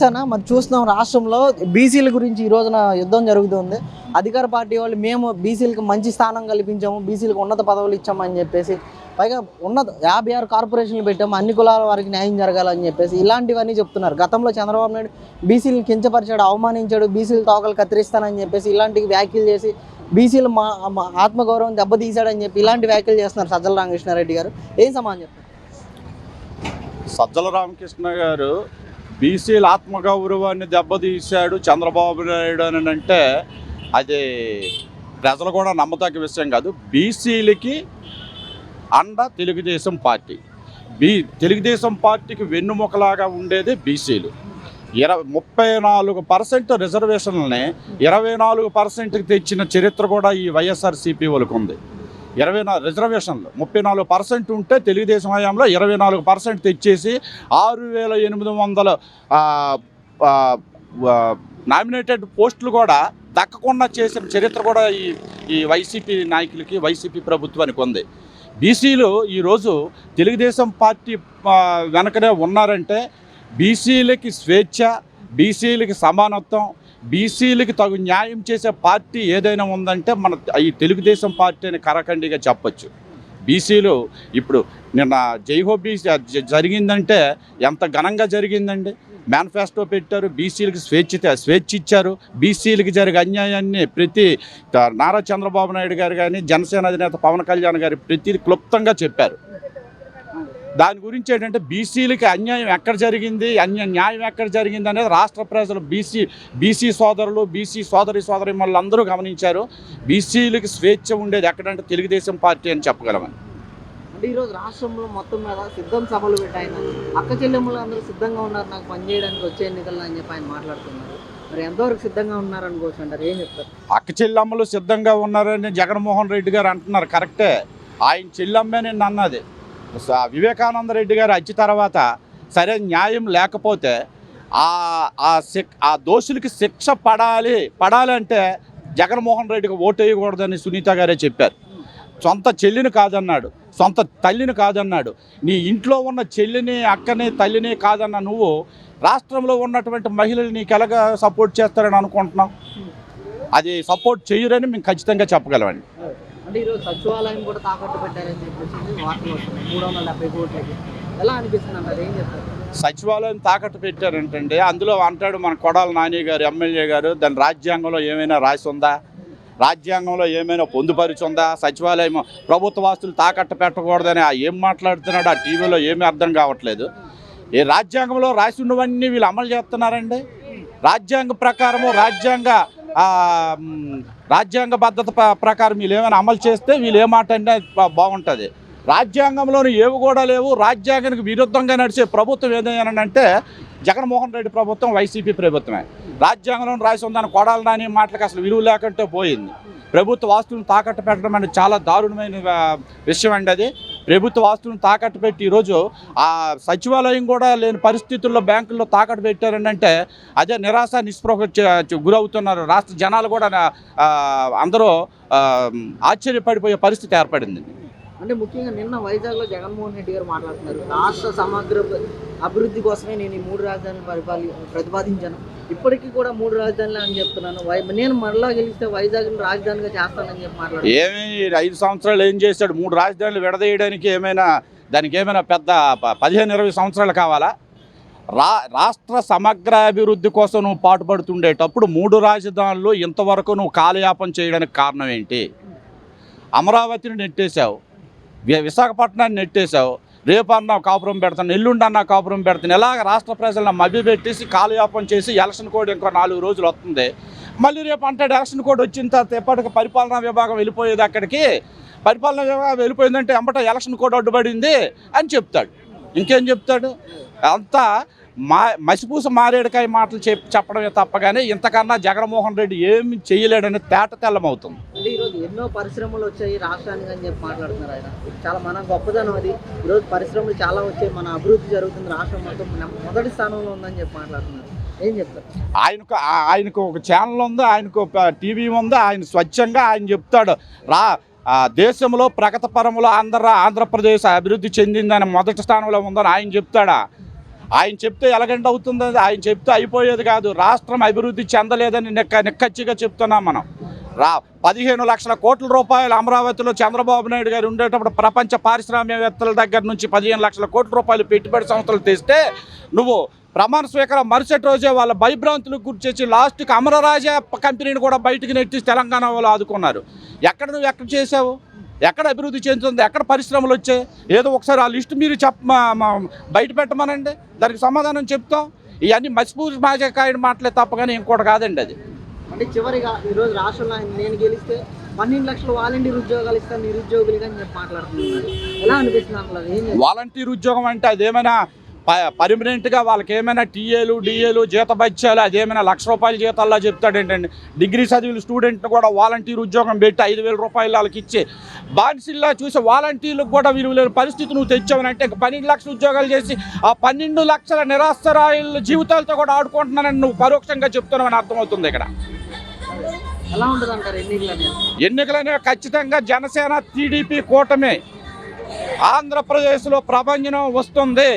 సనా మరి చూస్తున్నాం రాష్ట్రంలో బీసీల గురించి ఈ రోజున యుద్ధం జరుగుతుంది. అధికార పార్టీ వాళ్ళు మేము బీసీలకు మంచి స్థానం కల్పించాము బీసీలకు ఉన్నత పదవులు ఇచ్చామని చెప్పేసి పైగా ఉన్నత యాభై ఆరు కార్పొరేషన్లు పెట్టాము అన్ని కులాల వారికి న్యాయం జరగాలని చెప్పేసి ఇలాంటివన్నీ చెప్తున్నారు. గతంలో చంద్రబాబు నాయుడు బీసీలను కించపరిచాడు అవమానించాడు బీసీల తోకలు కత్తిరిస్తానని చెప్పేసి ఇలాంటి వ్యాఖ్యలు చేసి బీసీలు మా మా ఆత్మగౌరవం దెబ్బతీశాడని చెప్పి ఇలాంటి వ్యాఖ్యలు చేస్తున్నారు సజ్జల రామకృష్ణారెడ్డి గారు. ఏం సమాధానం చెప్తారు? సజ్జల రామకృష్ణ గారు బీసీల ఆత్మగౌరవాన్ని దెబ్బతీశాడు చంద్రబాబు నాయుడు అని అంటే అది ప్రజలు కూడా నమ్మతగ్గ విషయం కాదు. బీసీలకి అండ తెలుగుదేశం పార్టీ. బీ తెలుగుదేశం పార్టీకి వెన్నుముకలాగా ఉండేది బీసీలు. ఇరవై ముప్పై నాలుగు పర్సెంట్ రిజర్వేషన్లని ఇరవై నాలుగు పర్సెంట్కి తెచ్చిన చరిత్ర కూడా ఈ వైఎస్ఆర్సీపీ వాళ్ళకు ఉంది ఇరవై నాలుగు రిజర్వేషన్లు. ముప్పై నాలుగు పర్సెంట్ ఉంటే తెలుగుదేశం హయాంలో ఇరవై నాలుగు పర్సెంట్ తెచ్చేసి ఆరు వేల ఎనిమిది వందల నామినేటెడ్ పోస్టులు కూడా దక్కకుండా చేసిన చరిత్ర కూడా ఈ ఈ వైసీపీ నాయకులకి వైసీపీ ప్రభుత్వానికి ఉంది. బీసీలు ఈరోజు తెలుగుదేశం పార్టీ వెనకనే ఉన్నారంటే బీసీలకి స్వేచ్ఛ బీసీలకి సమానత్వం బీసీలకి తగు న్యాయం చేసే పార్టీ ఏదైనా ఉందంటే మన ఈ తెలుగుదేశం పార్టీ అని కరఖండిగా చెప్పచ్చు. బీసీలు ఇప్పుడు నిన్న జైహో బీసీ జరిగిందంటే ఎంత ఘనంగా జరిగిందండి? మేనిఫెస్టో పెట్టారు బీసీలకి స్వేచ్ఛ స్వేచ్ఛ ఇచ్చారు. బీసీలకి జరిగే అన్యాయాన్ని ప్రతి నారా చంద్రబాబు నాయుడు గారు కానీ జనసేన అధినేత పవన్ కళ్యాణ్ గారు ప్రతి క్లుప్తంగా చెప్పారు. దాని గురించి ఏంటంటే బీసీలకి అన్యాయం ఎక్కడ జరిగింది అన్య న్యాయం ఎక్కడ జరిగింది అనేది రాష్ట్ర ప్రజలు బీసీ బీసీ సోదరులు బీసీ సోదరి సోదరి అందరూ గమనించారు. బీసీలకి స్వేచ్ఛ ఉండేది ఎక్కడంటే తెలుగుదేశం పార్టీ అని చెప్పగలమని. అంటే ఈరోజు రాష్ట్రంలో మొత్తం మీద సిద్ధం సభలు పెట్టాయన. అక్క చెల్లెమ్మలు అందరూ సిద్ధంగా ఉన్నారు నాకు పనిచేయడానికి వచ్చే ఎన్నికల్లో అని చెప్పి ఆయన మాట్లాడుతున్నారు. మరి ఎంతవరకు సిద్ధంగా ఉన్నారు అనుకోవచ్చు అంటారు ఏం చెప్తారు? అక్క చెల్లమ్మలు సిద్ధంగా ఉన్నారని జగన్మోహన్ రెడ్డి గారు అంటున్నారు కరెక్టే. ఆయన చెల్లమ్మే నేను అన్నది. వివేకానంద రెడ్డి గారు అచ్చి తర్వాత సరే న్యాయం లేకపోతే ఆ ఆ శిక్ ఆ దోషులకి శిక్ష పడాలి పడాలంటే జగన్మోహన్ రెడ్డికి ఓటు వేయకూడదని సునీత గారే చెప్పారు. సొంత చెల్లిని కాదన్నాడు సొంత తల్లిని కాదన్నాడు. నీ ఇంట్లో ఉన్న చెల్లిని అక్కని తల్లిని కాదన్న నువ్వు రాష్ట్రంలో ఉన్నటువంటి మహిళలు నీకు ఎలాగ సపోర్ట్ చేస్తారని అనుకుంటున్నావు? అది సపోర్ట్ చేయరని మేము ఖచ్చితంగా చెప్పగలమండి. అంటే ఈరోజు సచివాలయం కూడా తాకట్టు పెట్టారని చెప్పేసి వార్తలు వస్తున్నాయి. మూడు వందల డెబ్బై కోట్లకి. ఎలా అనిపిస్తుంది అంటారు ఏం చెప్తారు? సచివాలయం తాకట్టు పెట్టారంటే అందులో అంటాడు మన కొడాల నాని గారు ఎమ్మెల్యే గారు దాని రాజ్యాంగంలో ఏమైనా రాసి ఉందా రాజ్యాంగంలో ఏమైనా పొందుపరుచుందా? సచివాలయం ప్రభుత్వ ఆస్తులు తాకట్టు పెట్టకూడదని ఆ ఏం మాట్లాడుతున్నాడు? ఆ టీవీలో ఏమీ అర్థం కావట్లేదు. ఈ రాజ్యాంగంలో రాసి ఉన్నవన్నీ వీళ్ళు అమలు చేస్తున్నారండి. రాజ్యాంగ ప్రకారము రాజ్యాంగ రాజ్యాంగ భద్రత ప్రకారం వీళ్ళు ఏమైనా అమలు చేస్తే వీళ్ళు ఏమాటంటే బాగుంటుంది. రాజ్యాంగంలోని ఏవి కూడా లేవు. రాజ్యాంగానికి విరుద్ధంగా నడిచే ప్రభుత్వం ఏదైనా అంటే జగన్మోహన్ రెడ్డి ప్రభుత్వం వైసీపీ ప్రభుత్వమే. రాజ్యాంగంలో రాసి ఉందని కొడాలి నాని మాటలకు అసలు విలువ లేకుంటే పోయింది. ప్రభుత్వ ఆస్తులను తాకట్టు పెట్టడం అనేది చాలా దారుణమైన విషయం అండి అది. ప్రభుత్వ ఆస్తులను తాకట్టు పెట్టి ఈరోజు ఆ సచివాలయం కూడా లేని పరిస్థితుల్లో బ్యాంకుల్లో తాకట్టు పెట్టారని అంటే అదే నిరాశ నిస్పృహ గురవుతున్నారు. రాష్ట్ర జనాలు కూడా అందరూ ఆశ్చర్యపడిపోయే పరిస్థితి ఏర్పడింది. అంటే ముఖ్యంగా నిన్న వైజాగ్లో జగన్మోహన్ రెడ్డి గారు మాట్లాడుతున్నారు. రాష్ట్ర సమగ్ర అభివృద్ధి కోసమే నేను ఈ మూడు రాజధానులు పరిపాలి ప్రతిపాదించాను. ఇప్పటికీ కూడా మూడు రాజధానులు అని చెప్తున్నాను. నేను మరలా గెలిస్తే వైజాగ్ని రాజధానిగా చేస్తానని చెప్పి మాట్లాడుతున్నాను. ఏమి ఐదు సంవత్సరాలు ఏం చేశాడు? మూడు రాజధానులు విడదీయడానికి ఏమైనా దానికి ఏమైనా పెద్ద ప- పదిహేను ఇరవై సంవత్సరాలు కావాలా? రా రాష్ట్ర సమగ్ర అభివృద్ధి కోసం నువ్వు పాటుపడుతుండేటప్పుడు మూడు రాజధానులు ఇంతవరకు నువ్వు కాలయాపన చేయడానికి కారణం ఏంటి? అమరావతిని నెట్టేశావు. విశాఖపట్నాన్ని నెట్టేశావు. రేపన్నా కాపురం పెడతాను ఎల్లుండన్నా కాపురం పెడతాను. ఇలాగ రాష్ట్ర ప్రజలను మభ్యపెట్టేసి కాలయాపం చేసి ఎలక్షన్ కోడ్ ఇంకో నాలుగు రోజులు వస్తుంది. మళ్ళీ రేపు అంటాడు ఎలక్షన్ కోడ్ వచ్చిన తర్వాత ఎప్పటికి పరిపాలనా విభాగం వెళ్ళిపోయేది అక్కడికి? పరిపాలనా విభాగం వెళ్ళిపోయిందంటే ఎంబట ఎలక్షన్ కోడ్ అడ్డుపడింది అని చెప్తాడు. ఇంకేం చెప్తాడు? అంతా మా మసిపూస మారేడుకాయ మాటలు చెప్ చెప్పడమే తప్ప కానీ ఇంతకన్నా జగన్మోహన్ రెడ్డి ఏమి చేయలేడని తేట తెల్లమవుతుంది. అంటే ఈరోజు ఎన్నో పరిశ్రమలు వచ్చాయి రాష్ట్రానికి అని చెప్పి మాట్లాడుతున్నారు ఆయన. చాలా మన గొప్పదనం అది. ఈరోజు పరిశ్రమలు చాలా వచ్చాయి మన అభివృద్ధి జరుగుతుంది రాష్ట్రం మొత్తం మొదటి స్థానంలో ఉందని చెప్పి మాట్లాడుతున్నారు. ఏం చెప్తారు? ఆయనకు ఆయనకు ఒక ఛానల్ ఉంది ఆయనకు ఒక టీవీ ఉంది ఆయన స్వచ్ఛంగా ఆయన చెప్తాడు. రా దేశంలో ప్రగతిపరంలో ఆంధ్ర ఆంధ్రప్రదేశ్ అభివృద్ధి చెందిందని మొదటి స్థానంలో ఉందని ఆయన చెప్తాడా? ఆయన చెప్తే ఎలాగంటే అవుతుంది ఆయన చెప్తే అయిపోయేది కాదు. రాష్ట్రం అభివృద్ధి చెందలేదని నిక్క నిక్కచ్చిగా చెప్తున్నాం మనం. రా పదిహేను లక్షల కోట్ల రూపాయలు అమరావతిలో చంద్రబాబు నాయుడు గారు ఉండేటప్పుడు ప్రపంచ పారిశ్రామికవేత్తల దగ్గర నుంచి పదిహేను లక్షల కోట్ల రూపాయలు పెట్టుబడి సంస్థలు తెస్తే నువ్వు ప్రమాణ స్వీకారం మరుసటి రోజే వాళ్ళ భయభ్రాంతులకు గుర్చేసి లాస్ట్కి అమరరాజా కంపెనీని కూడా బయటకు నెట్టి తెలంగాణ వాళ్ళు ఆదుకున్నారు. ఎక్కడ నువ్వు ఎక్కడ చేసావు ఎక్కడ అభివృద్ధి చెందుతుంది ఎక్కడ పరిశ్రమలు వచ్చాయి ఏదో ఒకసారి ఆ లిస్ట్ మీరు చెప్ప బయట పెట్టమనండి దానికి సమాధానం చెప్తాం. ఇవన్నీ మసిపూసి మాజకాయని మాటలే తప్ప కానీ ఇంకోటి కాదండి అది. అంటే చివరిగా ఈరోజు రాష్ట్రంలో నేను గెలిస్తే పన్నెండు లక్షలు వాలంటీర్ ఉద్యోగాలు ఇస్తాను నిరుద్యోగులుగా అని చెప్పి మాట్లాడుతున్నారు. ఎలా చేస్తారు? వాలంటీర్ ఉద్యోగం అంటే అదేమైనా పర్మనెంట్గా వాళ్ళకి ఏమైనా టీఏలు డిఏలు జీతభత్యాలు అదేమైనా లక్ష రూపాయల జీతాల్లో చెప్తాడేంటండి డిగ్రీ చదివిన స్టూడెంట్ని కూడా వాలంటీర్ ఉద్యోగం పెట్టి ఐదు వేల రూపాయలు వాళ్ళకి ఇచ్చి బాన్సిల్లా చూసి వాలంటీర్లకు కూడా విలువ లేని పరిస్థితి నువ్వు తెచ్చావనంటే పన్నెండు లక్షల ఉద్యోగాలు చేసి ఆ పన్నెండు లక్షల నిరాశ్రయాల జీవితాలతో కూడా ఆడుకుంటున్నానని నువ్వు పరోక్షంగా చెప్తున్నావని అర్థమవుతుంది ఇక్కడ. ఎన్నికలనే ఖచ్చితంగా జనసేన టీడీపీ కూటమి. ఆంధ్రప్రదేశ్లో ప్రభంజనం వస్తుంది.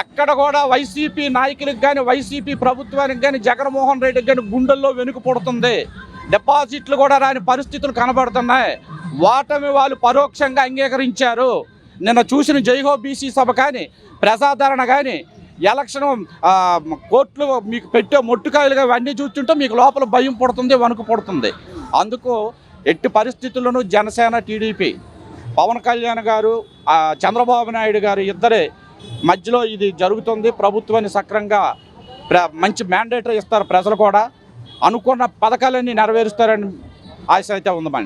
ఎక్కడ కూడా వైసీపీ నాయకులకు కానీ వైసీపీ ప్రభుత్వానికి కానీ జగన్మోహన్ రెడ్డికి కానీ గుండెల్లో వెనుక పుడుతుంది. డిపాజిట్లు కూడా రాని పరిస్థితులు కనబడుతున్నాయి. వాటమి వాళ్ళు పరోక్షంగా అంగీకరించారు. నిన్న చూసిన జైహో బీసీ సభ కానీ ప్రజాదరణ కానీ ఎలక్షన్ ఆ, కోర్టులు మీకు పెట్టే మొట్టుకాయలుగా ఇవన్నీ చూస్తుంటే మీకు లోపల భయం పుడుతుంది వణుకు పుడుతుంది. అందుకు ఎట్టి పరిస్థితుల్లోనూ జనసేన టీడీపీ పవన్ కళ్యాణ్ గారు చంద్రబాబు నాయుడు గారు ఇద్దరే మధ్యలో ఇది జరుగుతుంది. ప్రభుత్వాన్ని సక్రంగా ప్ర మంచి మ్యాండేటరీ ఇస్తారు ప్రజలు కూడా. అనుకున్న పథకాలన్నీ నెరవేరుస్తారని ఆశ అయితే ఉందమండి